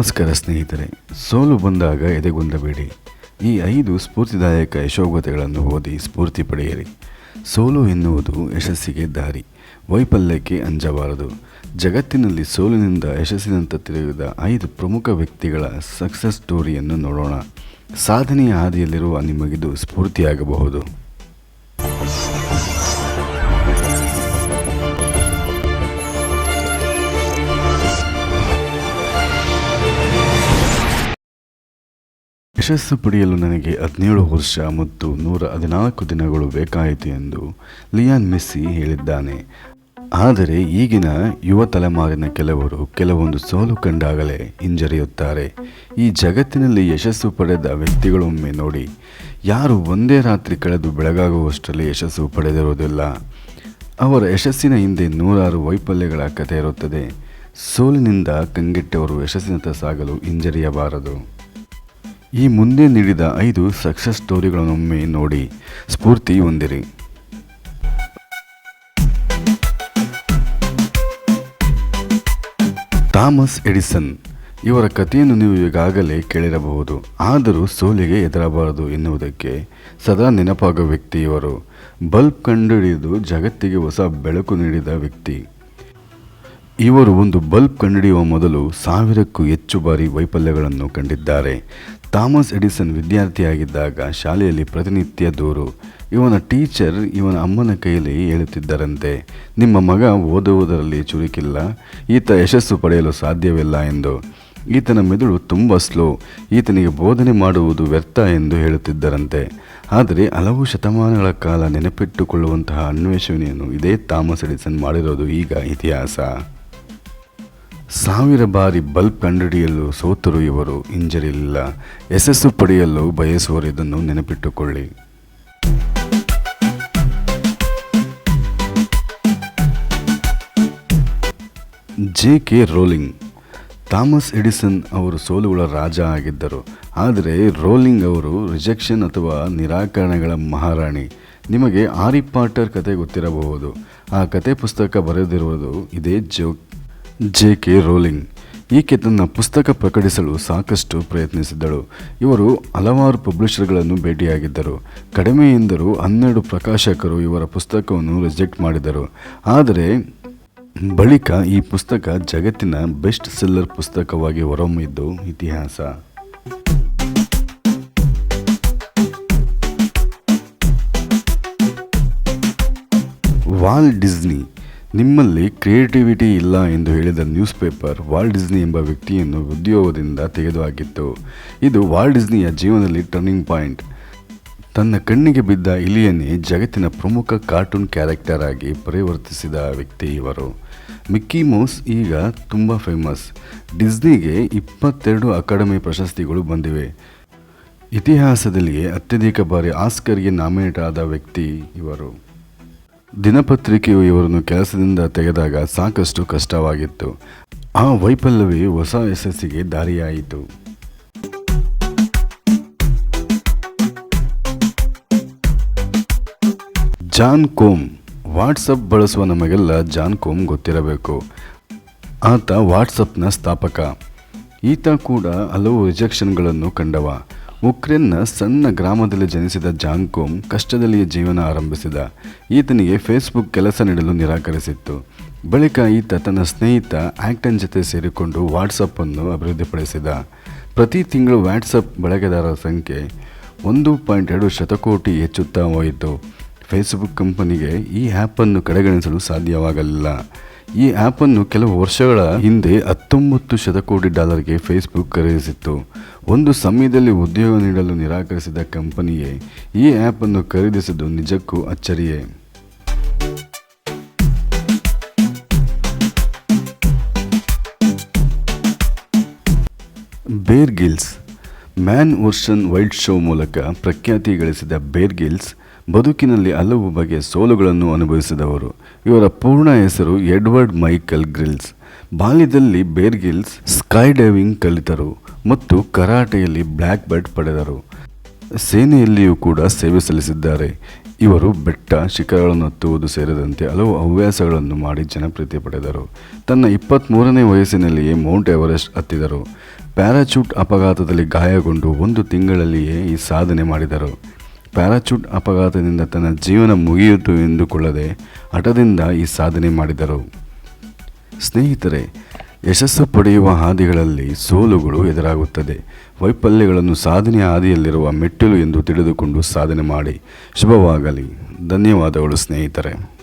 ನಮಸ್ಕಾರ ಸ್ನೇಹಿತರೆ, ಸೋಲು ಬಂದಾಗ ಎದೆಗುಂದಬೇಡಿ. ಈ ಐದು ಸ್ಫೂರ್ತಿದಾಯಕ ಯಶೋಗತೆಗಳನ್ನು ಓದಿ ಸ್ಫೂರ್ತಿ ಪಡೆಯಿರಿ. ಸೋಲು ಎನ್ನುವುದು ಯಶಸ್ಸಿಗೆ ದಾರಿ, ವೈಫಲ್ಯಕ್ಕೆ ಅಂಜಬಾರದು. ಜಗತ್ತಿನಲ್ಲಿ ಸೋಲಿನಿಂದ ಯಶಸ್ಸಿನಂತ ತಿಳಿದ ಐದು ಪ್ರಮುಖ ವ್ಯಕ್ತಿಗಳ ಸಕ್ಸಸ್ ಸ್ಟೋರಿಯನ್ನು ನೋಡೋಣ. ಸಾಧನೆಯ ಹಾದಿಯಲ್ಲಿರುವ ನಿಮಗಿದು ಸ್ಫೂರ್ತಿಯಾಗಬಹುದು. ಯಶಸ್ಸು ಪಡೆಯಲು ನನಗೆ ಹದಿನೇಳು ವರ್ಷ ಮತ್ತು ನೂರ ಹದಿನಾಲ್ಕು ದಿನಗಳು ಬೇಕಾಯಿತು ಎಂದು ಲಿಯಾನ್ ಮೆಸ್ಸಿ ಹೇಳಿದ್ದಾನೆ. ಆದರೆ ಈಗಿನ ಯುವ ತಲೆಮಾರಿನ ಕೆಲವರು ಕೆಲವೊಂದು ಸೋಲು ಕಂಡಾಗಲೇ ಹಿಂಜರಿಯುತ್ತಾರೆ. ಈ ಜಗತ್ತಿನಲ್ಲಿ ಯಶಸ್ಸು ಪಡೆದ ವ್ಯಕ್ತಿಗಳೊಮ್ಮೆ ನೋಡಿ, ಯಾರು ಒಂದೇ ರಾತ್ರಿ ಕಳೆದು ಬೆಳಗಾಗುವಷ್ಟರಲ್ಲಿ ಯಶಸ್ಸು ಪಡೆದಿರುವುದಿಲ್ಲ. ಅವರ ಯಶಸ್ಸಿನ ಹಿಂದೆ ನೂರಾರು ವೈಫಲ್ಯಗಳ ಕಥೆ ಇರುತ್ತದೆ. ಸೋಲಿನಿಂದ ಕಂಗೆಟ್ಟವರು ಯಶಸ್ಸಿನತ್ತ ಸಾಗಲು ಹಿಂಜರಿಯಬಾರದು. ಈ ಮುಂದೆ ನೀಡಿದ ಐದು ಸಕ್ಸಸ್ ಸ್ಟೋರಿಗಳನ್ನೊಮ್ಮೆ ನೋಡಿ ಸ್ಫೂರ್ತಿ ಹೊಂದಿರಿ. ಥಾಮಸ್ ಎಡಿಸನ್ ಇವರ ಕಥೆಯನ್ನು ನೀವು ಈಗಾಗಲೇ ಕೇಳಿರಬಹುದು. ಆದರೂ ಸೋಲಿಗೆ ಎದುರಬಾರದು ಎನ್ನುವುದಕ್ಕೆ ಸದಾ ನೆನಪಾಗುವ ವ್ಯಕ್ತಿ ಇವರು. ಬಲ್ಬ್ ಕಂಡುಹಿಡಿದು ಜಗತ್ತಿಗೆ ಹೊಸ ಬೆಳಕು ನೀಡಿದ ವ್ಯಕ್ತಿ. ಇವರು ಒಂದು ಬಲ್ಬ್ ಕಂಡುಹಿಡಿಯುವ ಮೊದಲು ಸಾವಿರಕ್ಕೂ ಹೆಚ್ಚು ಬಾರಿ ವೈಫಲ್ಯಗಳನ್ನು ಕಂಡಿದ್ದಾರೆ. ಥಾಮಸ್ ಎಡಿಸನ್ ವಿದ್ಯಾರ್ಥಿಯಾಗಿದ್ದಾಗ ಶಾಲೆಯಲ್ಲಿ ಪ್ರತಿನಿತ್ಯ ದೂರು. ಇವನ ಟೀಚರ್ ಇವನ ಅಮ್ಮನ ಕೈಯಲ್ಲಿ ಹೇಳುತ್ತಿದ್ದರಂತೆ, ನಿಮ್ಮ ಮಗ ಓದುವುದರಲ್ಲಿ ಚುರುಕಿಲ್ಲ, ಈತ ಯಶಸ್ಸು ಪಡೆಯಲು ಸಾಧ್ಯವಿಲ್ಲ ಎಂದು. ಈತನ ಮೆದುಳು ತುಂಬ ಸ್ಲೋ, ಈತನಿಗೆ ಬೋಧನೆ ಮಾಡುವುದು ವ್ಯರ್ಥ ಎಂದು ಹೇಳುತ್ತಿದ್ದರಂತೆ. ಆದರೆ ಹಲವು ಶತಮಾನಗಳ ಕಾಲ ನೆನಪಿಟ್ಟುಕೊಳ್ಳುವಂತಹ ಅನ್ವೇಷಣೆಯನ್ನು ಇದೇ ಥಾಮಸ್ ಎಡಿಸನ್ ಮಾಡಿರೋದು ಈಗ ಇತಿಹಾಸ. ಸಾವಿರ ಬಾರಿ ಬಲ್ಬ್ ಕಂಡುಹಿಡಿಯಲು ಸೋತರು ಇವರು. ಇಂಜರಿಲ್ಲ ಯಶಸ್ಸು ಪಡೆಯಲು ಬಯಸುವರು ಇದನ್ನು ನೆನಪಿಟ್ಟುಕೊಳ್ಳಿ. J K Rowling. Thomas Edison ಅವರು ಸೋಲುಗಳ ರಾಜ ಆಗಿದ್ದರು. ಆದರೆ ರೋಲಿಂಗ್ ಅವರು ರಿಜೆಕ್ಷನ್ ಅಥವಾ ನಿರಾಕರಣೆಗಳ ಮಹಾರಾಣಿ. ನಿಮಗೆ ಆರಿ ಪಾಟರ್ ಕತೆ ಗೊತ್ತಿರಬಹುದು. ಆ ಕತೆ ಪುಸ್ತಕ ಬರೆದಿರುವುದು ಇದೇ ಜೋ ಜೆ ಕೆ ರೋಲಿಂಗ್. ಈಕೆ ತನ್ನ ಪುಸ್ತಕ ಪ್ರಕಟಿಸಲು ಸಾಕಷ್ಟು ಪ್ರಯತ್ನಿಸಿದ್ದಳು. ಇವರು ಹಲವಾರು ಪಬ್ಲಿಷರ್ಗಳನ್ನು ಭೇಟಿಯಾಗಿದ್ದರು. ಕಡಿಮೆ ಎಂದರೂ ಹನ್ನೆರಡು ಪ್ರಕಾಶಕರು ಇವರ ಪುಸ್ತಕವನ್ನು ರಿಜೆಕ್ಟ್ ಮಾಡಿದರು. ಆದರೆ ಬಳಿಕ ಈ ಪುಸ್ತಕ ಜಗತ್ತಿನ ಬೆಸ್ಟ್ ಸೆಲ್ಲರ್ ಪುಸ್ತಕವಾಗಿ ಹೊರಹೊಮ್ಮಿದ್ದು ಇತಿಹಾಸ. ವಾಲ್ ಡಿಸ್ನಿ ನಿಮ್ಮಲ್ಲಿ ಕ್ರಿಯೇಟಿವಿಟಿ ಇಲ್ಲ ಎಂದು ಹೇಳಿದ ನ್ಯೂಸ್ ಪೇಪರ್ ವಾಲ್ ಡಿಸ್ನಿ ಎಂಬ ವ್ಯಕ್ತಿಯನ್ನು ಉದ್ಯೋಗದಿಂದ ತೆಗೆದುಹಾಕಿತ್ತು. ಇದು ವಾಲ್ ಡಿಸ್ನಿಯ ಜೀವನದಲ್ಲಿ ಟರ್ನಿಂಗ್ ಪಾಯಿಂಟ್ ತನ್ನ ಕಣ್ಣಿಗೆ ಬಿದ್ದ ಇಲಿಯನ್ನೇ ಜಗತ್ತಿನ ಪ್ರಮುಖ ಕಾರ್ಟೂನ್ ಕ್ಯಾರೆಕ್ಟರ್ ಆಗಿ ಪರಿವರ್ತಿಸಿದ ವ್ಯಕ್ತಿ ಇವರು. ಮಿಕ್ಕಿ ಮೌಸ್ ಈಗ ತುಂಬ ಫೇಮಸ್ ಡಿಸ್ನಿಗೆ ಇಪ್ಪತ್ತೆರಡು ಅಕಾಡೆಮಿ ಪ್ರಶಸ್ತಿಗಳು ಬಂದಿವೆ. ಇತಿಹಾಸದಲ್ಲಿಯೇ ಅತ್ಯಧಿಕ ಬಾರಿ ಆಸ್ಕರ್ಗೆ ನಾಮಿನೇಟ್ ಆದ ವ್ಯಕ್ತಿ ಇವರು. ದಿನಪತ್ರಿಕೆಯು ಇವರನ್ನು ಕೆಲಸದಿಂದ ತೆಗೆದಾಗ ಸಾಕಷ್ಟು ಕಷ್ಟವಾಗಿತ್ತು. ಆ ವೈಫಲ್ಯವೇ ಹೊಸ ಯಶಸ್ಸಿಗೆ ದಾರಿಯಾಯಿತು. ಜಾನ್ ಕೋಮ್. ವಾಟ್ಸಪ್ ಬಳಸುವ ನಮಗೆಲ್ಲ ಜಾನ್ ಕೋಮ್ ಗೊತ್ತಿರಬೇಕು. ಆತ ವಾಟ್ಸಪ್ನ ಸ್ಥಾಪಕ. ಈತ ಕೂಡ ಹಲವು ರಿಜೆಕ್ಷನ್ಗಳನ್ನು ಕಂಡವ. ಉಕ್ರೇನ್ನ ಸಣ್ಣ ಗ್ರಾಮದಲ್ಲಿ ಜನಿಸಿದ ಜಾಂಕೋಮ್ ಕೋಮ್ ಕಷ್ಟದಲ್ಲಿಯೇ ಜೀವನ ಆರಂಭಿಸಿದ. ಈತನಿಗೆ ಫೇಸ್ಬುಕ್ ಕೆಲಸ ನೀಡಲು ನಿರಾಕರಿಸಿತ್ತು. ಬಳಿಕ ಈತ ತನ್ನ ಸ್ನೇಹಿತ ಆಕ್ಟನ್ ಜೊತೆ ಸೇರಿಕೊಂಡು ವಾಟ್ಸಪ್ಪನ್ನು ಅಭಿವೃದ್ಧಿಪಡಿಸಿದ. ಪ್ರತಿ ತಿಂಗಳು ವ್ಯಾಟ್ಸಪ್ ಬಳಕೆದಾರರ ಸಂಖ್ಯೆ ಒಂದು ಪಾಯಿಂಟ್ ಎರಡು ಶತಕೋಟಿ ಹೆಚ್ಚುತ್ತಾ ಹೋಯಿತು. ಫೇಸ್ಬುಕ್ ಕಂಪನಿಗೆ ಈ ಆ್ಯಪನ್ನು ಕಡೆಗಣಿಸಲು ಸಾಧ್ಯವಾಗಲಿಲ್ಲ. ಈ ಆ್ಯಪನ್ನು ಕೆಲವು ವರ್ಷಗಳ ಹಿಂದೆ ಹತ್ತೊಂಬತ್ತು ಶತಕೋಟಿ ಡಾಲರ್ಗೆ ಫೇಸ್ಬುಕ್ ಖರೀದಿಸಿತ್ತು. ಒಂದು ಸಮಯದಲ್ಲಿ ಉದ್ಯೋಗ ನೀಡಲು ನಿರಾಕರಿಸಿದ ಕಂಪನಿಯೇ ಈ ಆ್ಯಪನ್ನು ಖರೀದಿಸಿದ್ದು ನಿಜಕ್ಕೂ ಅಚ್ಚರಿಯೇ. Bear Grylls man versus wild show ಮೂಲಕ ಪ್ರಖ್ಯಾತಿ ಗಳಿಸಿದ ಬೇರ್ ಗಿಲ್ಸ್ ಬದುಕಿನಲ್ಲಿ ಹಲವು ಬಗೆಯ ಸೋಲುಗಳನ್ನು ಅನುಭವಿಸಿದವರು. ಇವರ ಪೂರ್ಣ ಹೆಸರು ಎಡ್ವರ್ಡ್ ಮೈಕಲ್ ಗ್ರಿಲ್ಸ್. ಬಾಲ್ಯದಲ್ಲಿ ಬೇರ್ಗಿಲ್ಸ್ ಸ್ಕೈ ಡೈವಿಂಗ್ ಕಲಿತರು ಮತ್ತು ಕರಾಟೆಯಲ್ಲಿ ಬ್ಲ್ಯಾಕ್ ಬೆಲ್ಟ್ ಪಡೆದರು. ಸೇನೆಯಲ್ಲಿಯೂ ಕೂಡ ಸೇವೆ ಸಲ್ಲಿಸಿದ್ದಾರೆ. ಇವರು ಬೆಟ್ಟ, ಶಿಖರಗಳನ್ನು ಹತ್ತುವುದು ಸೇರಿದಂತೆ ಹಲವು ಹವ್ಯಾಸಗಳನ್ನು ಮಾಡಿ ಜನಪ್ರಿಯತೆ ಪಡೆದರು. ತನ್ನ ಇಪ್ಪತ್ತ್ಮೂರನೇ ವಯಸ್ಸಿನಲ್ಲಿಯೇ ಮೌಂಟ್ ಎವರೆಸ್ಟ್ ಹತ್ತಿದರು. ಪ್ಯಾರಾಚೂಟ್ ಅಪಘಾತದಲ್ಲಿ ಗಾಯಗೊಂಡು ಒಂದು ತಿಂಗಳಲ್ಲಿಯೇ ಈ ಸಾಧನೆ ಮಾಡಿದರು. ಪ್ಯಾರಾಚೂಟ್ ಅಪಘಾತದಿಂದ ತನ್ನ ಜೀವನ ಮುಗಿಯಿತು ಎಂದುಕೊಳ್ಳದೆ ಹಠದಿಂದ ಈ ಸಾಧನೆ ಮಾಡಿದರು. ಸ್ನೇಹಿತರೆ, ಯಶಸ್ಸು ಪಡೆಯುವ ಹಾದಿಗಳಲ್ಲಿ ಸೋಲುಗಳು ಎದುರಾಗುತ್ತದೆ. ವೈಫಲ್ಯಗಳನ್ನು ಸಾಧನೆಯ ಹಾದಿಯಲ್ಲಿರುವ ಮೆಟ್ಟಿಲು ಎಂದು ತಿಳಿದುಕೊಂಡು ಸಾಧನೆ ಮಾಡಿ. ಶುಭವಾಗಲಿ. ಧನ್ಯವಾದಗಳು ಸ್ನೇಹಿತರೆ.